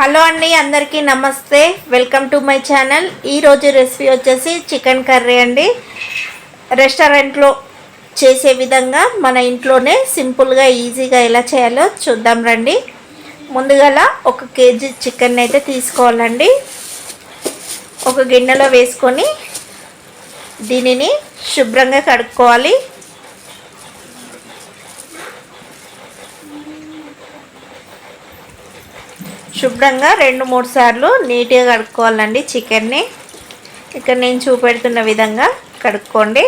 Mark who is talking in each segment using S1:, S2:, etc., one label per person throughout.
S1: Hello అండి అందరికీ నమస్తే. వెల్కమ్ టు మై ఛానల్ ఈరోజు రెసిపీ వచ్చేసి చికెన్ కర్రీ అండి. రెస్టారెంట్లో చేసే విధంగా మన ఇంట్లోనే సింపుల్గా ఈజీగా ఎలా చేయాలో చూద్దాం రండి. ముందుగా ఒక కేజీ చికెన్ అయితే తీసుకోవాలండి. ఒక గిన్నెలో వేసుకొని దీనిని శుభ్రంగా కడుక్కోవాలి. శుభ్రంగా రెండు మూడు సార్లు నీట్గా కడుక్కోవాలండి చికెన్ని. ఇక్కడ నేను చూపెడుతున్న విధంగా కడుక్కోండి.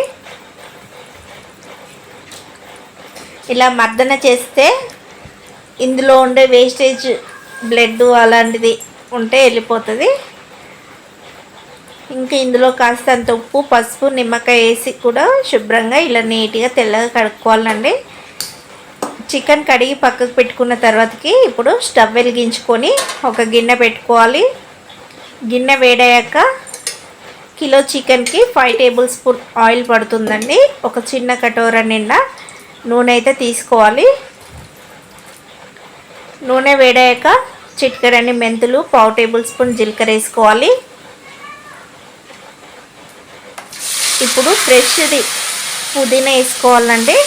S1: ఇలా మర్దన చేస్తే ఇందులో ఉండే వేస్టేజ్ బ్లడ్ అలాంటిది ఉంటే వెళ్ళిపోతుంది. ఇంకా ఇందులో కాస్తంత ఉప్పు పసుపు నిమ్మకాయ వేసి కూడా శుభ్రంగా ఇలా నీట్గా తెల్లగా కడుక్కోవాలండి. చికెన్ కడిగి పక్కకు పెట్టుకున్న తర్వాతకి ఇప్పుడు స్టవ్ వెలిగించుకొని ఒక గిన్నె పెట్టుకోవాలి. గిన్నె వేడయ్యాక కిలో చికెన్కి ఫైవ్ టేబుల్ స్పూన్ ఆయిల్ పడుతుందండి. ఒక చిన్న కటోర నిండా నూనె అయితే తీసుకోవాలి. నూనె వేడయ్యాక చిట్కరని మెంతులు పావు టేబుల్ స్పూన్ జీలకర్ర వేసుకోవాలి. ఇప్పుడు ఫ్రెష్ది పుదీనా వేసుకోవాలండి.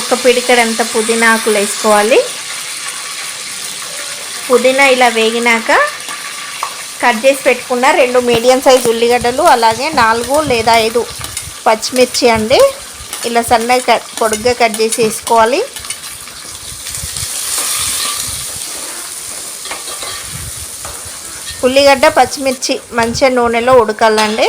S1: ఒక పిడికడంత పుదీనా ఆకులు వేసుకోవాలి. పుదీనా ఇలా వేగినాక కట్ చేసి పెట్టుకున్న రెండు మీడియం సైజ్ ఉల్లిగడ్డలు అలాగే నాలుగు లేదా ఐదు పచ్చిమిర్చి అండి. ఇలా సన్నగా కట్ పొడుగ్గా కట్ చేసి వేసుకోవాలి. ఉల్లిగడ్డ పచ్చిమిర్చి మంచిగా నూనెలో ఉడకాలండి.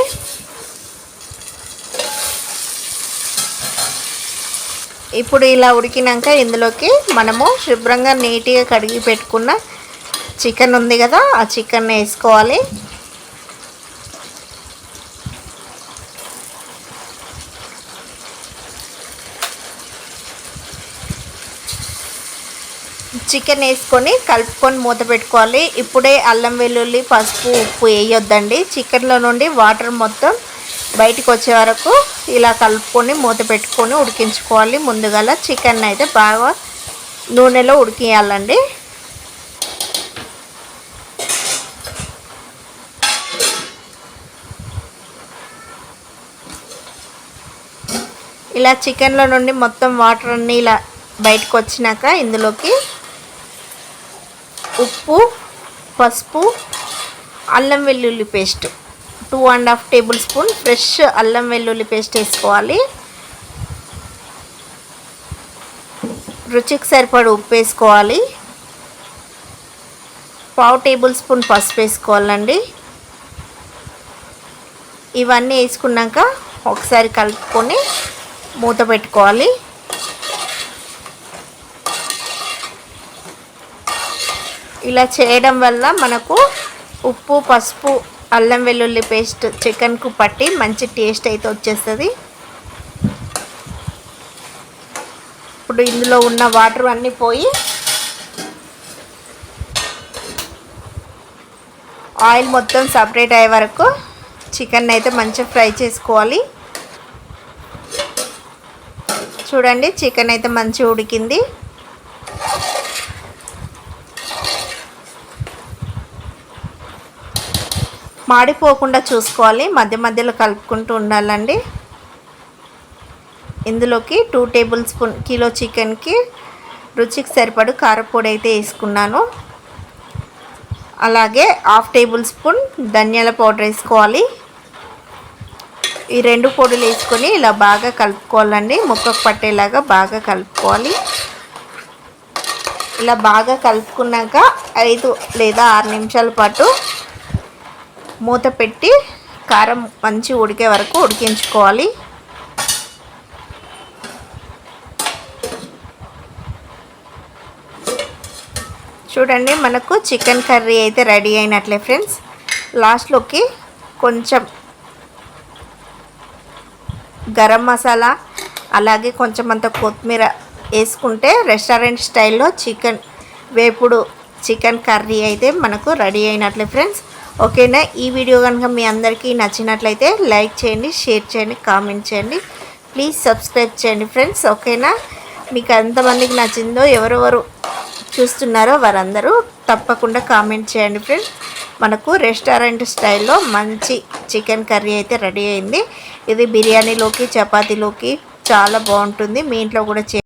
S1: ఇప్పుడు ఇలా ఉడికినాక ఇందులోకి మనము శుభ్రంగా నీట్గా కడిగి పెట్టుకున్న చికెన్ ఉంది కదా ఆ చికెన్ వేసుకోవాలి. చికెన్ వేసుకొని కలుపుకొని మూత పెట్టుకోవాలి. ఇప్పుడే అల్లం వెల్లుల్లి పసుపు ఉప్పు వేయొద్దండి. చికెన్లో నుండి వాటర్ మొత్తం బయటికి వచ్చే వరకు ఇలా కలుపుకొని మూత పెట్టుకొని ఉడికించుకోవాలి. ముందుగా చికెన్ అయితే బాగా నూనెలో ఉడికియాలండి. ఇలా చికెన్లో నుండి మొత్తం వాటర్ అన్నీ ఇలా బయటకు వచ్చినాక ఇందులోకి ఉప్పు పసుపు అల్లం వెల్లుల్లి paste two and half tablespoon fresh అల్లం వెల్లుల్లి పేస్ట్ వేసుకోవాలి. రుచికి సరిపడి ఉప్పు వేసుకోవాలి. పావు టేబుల్ స్పూన్ పసుపు వేసుకోవాలండి. ఇవన్నీ వేసుకున్నాక ఒకసారి కలుపుకొని మూత పెట్టుకోవాలి. ఇలా చేయడం వల్ల మనకు ఉప్పు పసుపు అల్లం వెల్లుల్లి పేస్ట్ చికెన్కు పట్టి మంచి టేస్ట్ అయితే వచ్చేస్తుంది. ఇప్పుడు ఇందులో ఉన్న వాటర్ అన్నీ పోయి ఆయిల్ మొత్తం సపరేట్ అయ్యే వరకు చికెన్ అయితే మంచిగా ఫ్రై చేసుకోవాలి. చూడండి చికెన్ అయితే మంచిగా ఉడికింది. మాడిపోకుండా చూసుకోవాలి. మధ్య మధ్యలో కలుపుకుంటూ ఉండాలండి. ఇందులోకి టూ టేబుల్ స్పూన్ కిలో చికెన్కి రుచికి సరిపడు కారపొడి అయితే వేసుకున్నాను. అలాగే హాఫ్ టేబుల్ స్పూన్ ధనియాల పౌడర్ వేసుకోవాలి. ఈ రెండు పొడులు వేసుకొని ఇలా బాగా కలుపుకోవాలండి. ముక్కకు పట్టేలాగా బాగా కలుపుకోవాలి. ఇలా బాగా కలుపుకున్నాక ఐదు లేదా ఆరు నిమిషాల పాటు మూత పెట్టి కారం మంచి ఉడికే వరకు ఉడికించుకోవాలి. చూడండి మనకు చికెన్ కర్రీ అయితే రెడీ అయినట్లే ఫ్రెండ్స్. లాస్ట్లోకి కొంచెం గరం మసాలా అలాగే కొంచెం అంత కొత్తిమీర వేసుకుంటే రెస్టారెంట్ స్టైల్లో చికెన్ వేపుడు చికెన్ కర్రీ అయితే మనకు రెడీ అయినట్లే ఫ్రెండ్స్. ఓకేనా? ఈ వీడియో కనుక మీ అందరికీ నచ్చినట్లయితే లైక్ చేయండి షేర్ చేయండి కామెంట్ చేయండి. ప్లీజ్ సబ్స్క్రైబ్ చేయండి ఫ్రెండ్స్ ఓకేనా? మీకు ఎంతమందికి నచ్చిందో ఎవరెవరు చూస్తున్నారో వారందరూ తప్పకుండా కామెంట్ చేయండి ఫ్రెండ్స్. మనకు రెస్టారెంట్ స్టైల్లో మంచి చికెన్ కర్రీ అయితే రెడీ అయింది. ఇది బిర్యానీలోకి చపాతీలోకి చాలా బాగుంటుంది. మీ ఇంట్లో కూడా